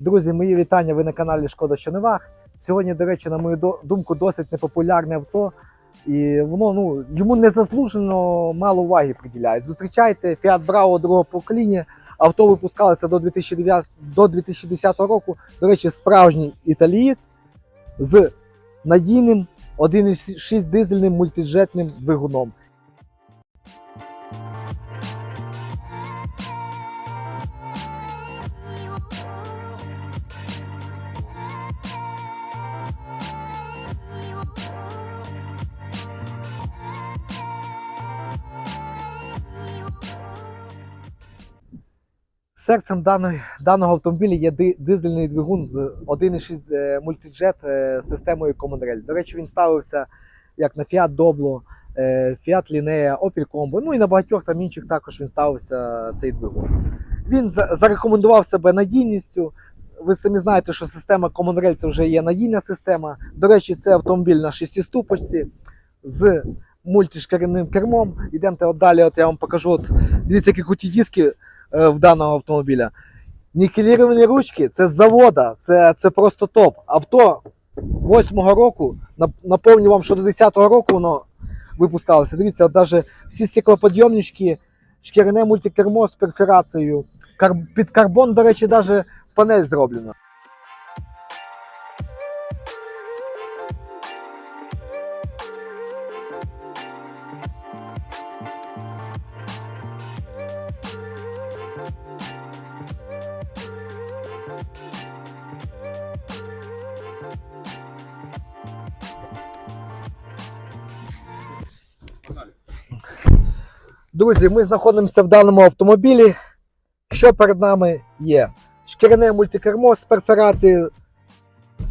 Друзі, мої вітання. Ви на каналі Шкода що не ваг. Сьогодні, до речі, на мою думку, досить непопулярне авто. І воно ну, йому незаслужено мало уваги приділяють. Зустрічайте Fiat Bravo другого покоління. Авто випускалося до 2009, до 2010 року. До речі, справжній італієць з надійним 1,6 дизельним мультиджетним двигуном. Серцем даної, даного автомобіля є дизельний двигун з 1,6 е, мультиджет е, системою Common Rail. До речі, він ставився як на Fiat Doblo, е, Fiat Linea, Opel Combo, ну і на багатьох там інших також він ставився цей двигун. Він зарекомендував себе надійністю. Ви самі знаєте, що система Common Rail це вже є надійна система. До речі, це автомобіль на шестиступочці з мультишкіряним кермом. Ідемте от далі, от я вам покажу. От, дивіться, які круті диски в даного автомобіля. Нікеліровані ручки це з завода, це, це просто топ. Авто 8-го року, нап- наповню вам, що до 10-го року воно випускалося. Дивіться, от навіть всі стеклоподйомнички, шкіряне мультикермо з перфорацією. Під карбон, до речі, навіть панель зроблена. Друзі, ми знаходимося в даному автомобілі. Що перед нами є? Шкіряне мультикермо з перфорацією.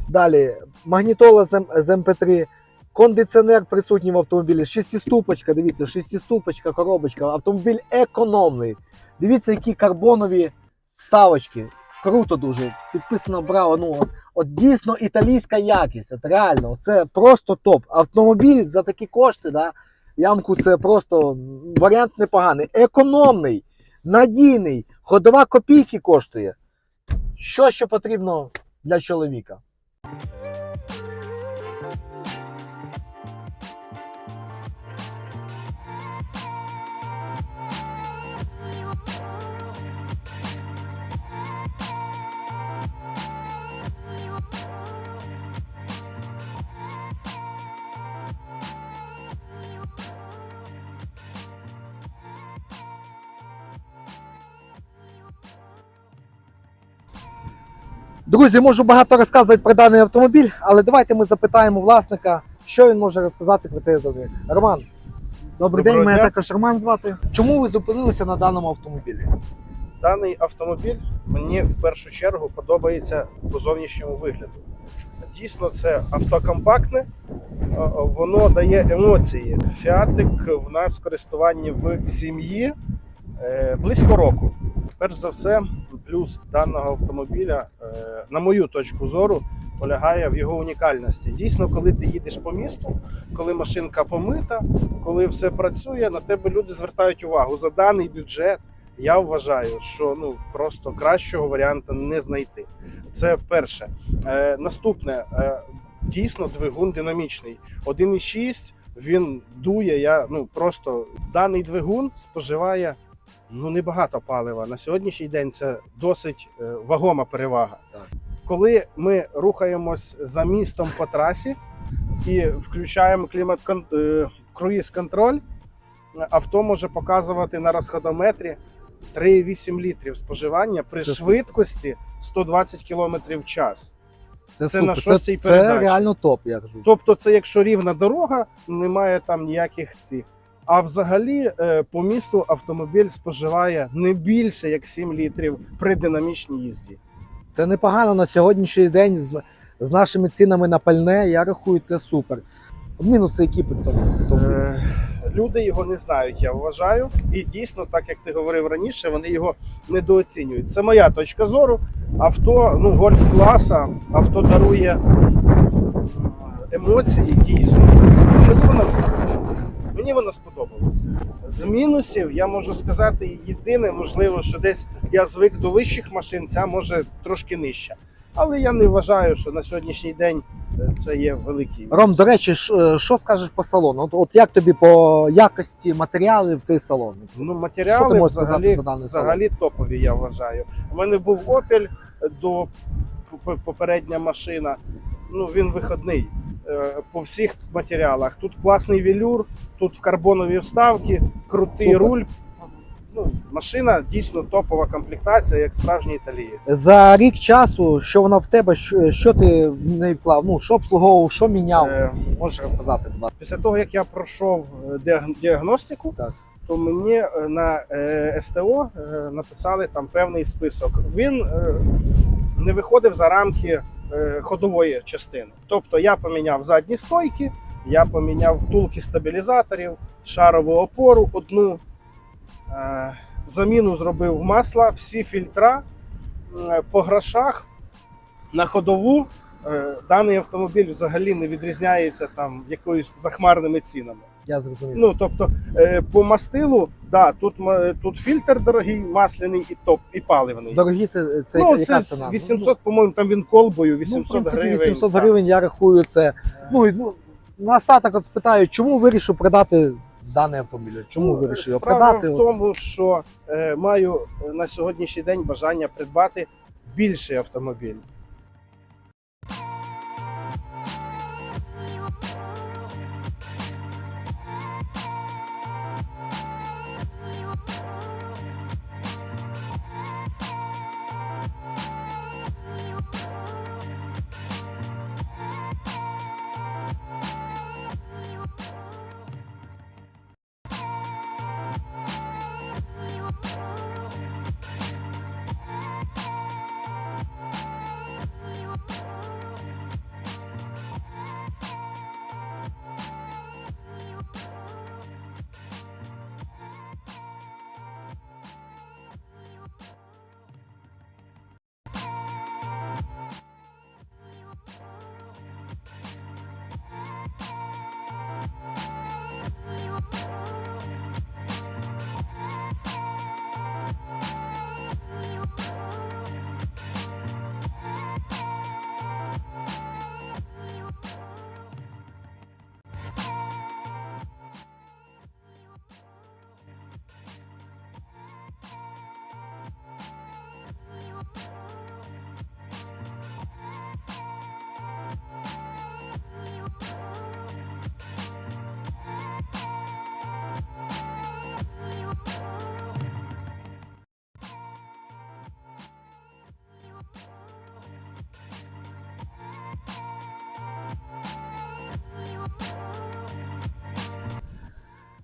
Далі магнітола з, М- з MP3, кондиціонер присутній в автомобілі, шестиступочка, дивіться, шестиступочка, коробочка. Автомобіль економний. Дивіться, які карбонові вставочки. Круто дуже. Підписано браво. Ну, от, от дійсно італійська якість. От реально, це просто топ. Автомобіль за такі кошти, да, ямку це просто варіант непоганий. Економний, надійний, ходова копійки коштує. Що ще потрібно для чоловіка? Друзі, можу багато розказувати про даний автомобіль, але давайте ми запитаємо власника, що він може розказати про цей автомобіль. Роман, добрий день, мене також Роман звати. Чому ви зупинилися на даному автомобілі? Даний автомобіль мені в першу чергу подобається по зовнішньому вигляду. Дійсно, це авто компактне, воно дає емоції. Фіатик в нас в користуванні в сім'ї е, близько року. Перш за все, плюс даного автомобіля, е, на мою точку зору, полягає в його унікальності. Дійсно, коли ти їдеш по місту, коли машинка помита, коли все працює, на тебе люди звертають увагу за даний бюджет. Я вважаю, що ну просто кращого варіанту не знайти. Це перше. Е, наступне е, дійсно двигун динамічний. 1,6 він дує. Я ну просто даний двигун споживає ну небагато палива. На сьогоднішній день це досить е, вагома перевага. Так. Коли ми рухаємось за містом по трасі і включаємо клімат круїз контроль, авто може показувати на розходометрі 3,8 літрів споживання при Це швидкості 120 км в час. Це супер. на шостій це, передачі. це реально топ, я кажу. Тобто, це якщо рівна дорога, немає там ніяких цих. А взагалі е, по місту автомобіль споживає не більше як 7 літрів при динамічній їзді. Це непогано на сьогоднішній день з, з нашими цінами на пальне. Я рахую, це супер. Мінуси які по цьому автомобілю? Е, люди його не знають, я вважаю. І дійсно, так як ти говорив раніше, вони його недооцінюють. Це моя точка зору. Авто, ну, гольф класа, авто дарує емоції дійсно. Мені воно, мені воно сподобалося. З мінусів я можу сказати єдине, можливо, що десь я звик до вищих машин, ця може трошки нижча. Але я не вважаю, що на сьогоднішній день е, це є великий. Ром, до речі, е, що скажеш по салону? От, от як тобі по якості матеріалів цей салон? Ну, Що матеріали ти взагалі, за даний взагалі топові, я вважаю. У мене був Opel до попередня машина. Ну, він виходний по всіх матеріалах. Тут класний велюр, тут карбонові вставки, крутий Супер. руль. Ну, машина дійсно топова комплектація, як справжній італієць. За рік часу, що вона в тебе, що, що ти в неї вклав? Ну, що обслуговував, що міняв? Е, Можеш розказати, будь ласка. Після того, як я пройшов е, діаг- діагностику, Так. то мені е, на е, СТО е, написали там певний список. Він е, не виходив за рамки е, ходової частини. Тобто я поміняв задні стойки, я поміняв втулки стабілізаторів, шарову опору одну. Е, Заміну зробив масла, всі фільтра Е, по грошах на ходову. Даний автомобіль взагалі не відрізняється там якоюсь захмарними цінами. Я зрозумів. Ну тобто е, по мастилу, да, тут тут фільтр дорогий, масляний і топ, і паливний. Дорогі, це, це ну, яка це ціна? з 800, по-моєму, там він колбою, ну, 800 в принципі, гривень. 800 так. гривень, я рахую це. Ну, і, ну, на остаток от спитаю, чому вирішив продати даний автомобіль? Чому Ну, вирішив його продати? в тому, що е, маю на сьогоднішній день бажання придбати більший автомобіль.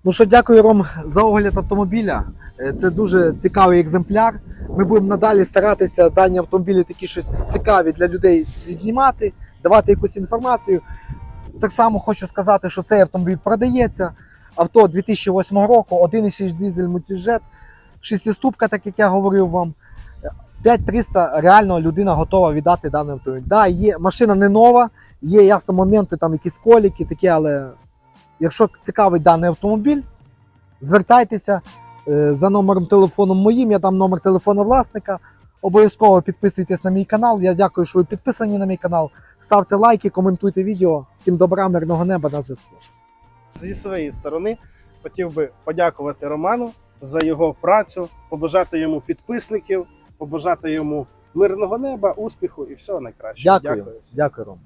Ну що, дякую Ром за огляд автомобіля. Е, Це дуже цікавий екземпляр. Ми будемо надалі старатися дані автомобілі такі щось цікаві для людей знімати, давати якусь інформацію. Так само хочу сказати, що цей автомобіль продається. Авто 2008 року, 1,6 дизель мультиджет, шестиступка, так як я говорив вам. 5300 реально людина готова віддати даний автомобіль. Да, машина не нова, є ясно моменти, там якісь коліки, такі, але Якщо цікавий даний автомобіль, звертайтеся е, за номером телефону моїм, я дам номер телефону власника. Обов'язково підписуйтесь на мій канал. Я дякую, що ви підписані на мій канал. Ставте лайки, коментуйте відео. Всім добра, мирного неба на зв'язку. Зі своєї сторони хотів би подякувати Роману за його працю, побажати йому підписників, побажати йому мирного неба, успіху і всього найкращого. Дякую. Дякую, Ром.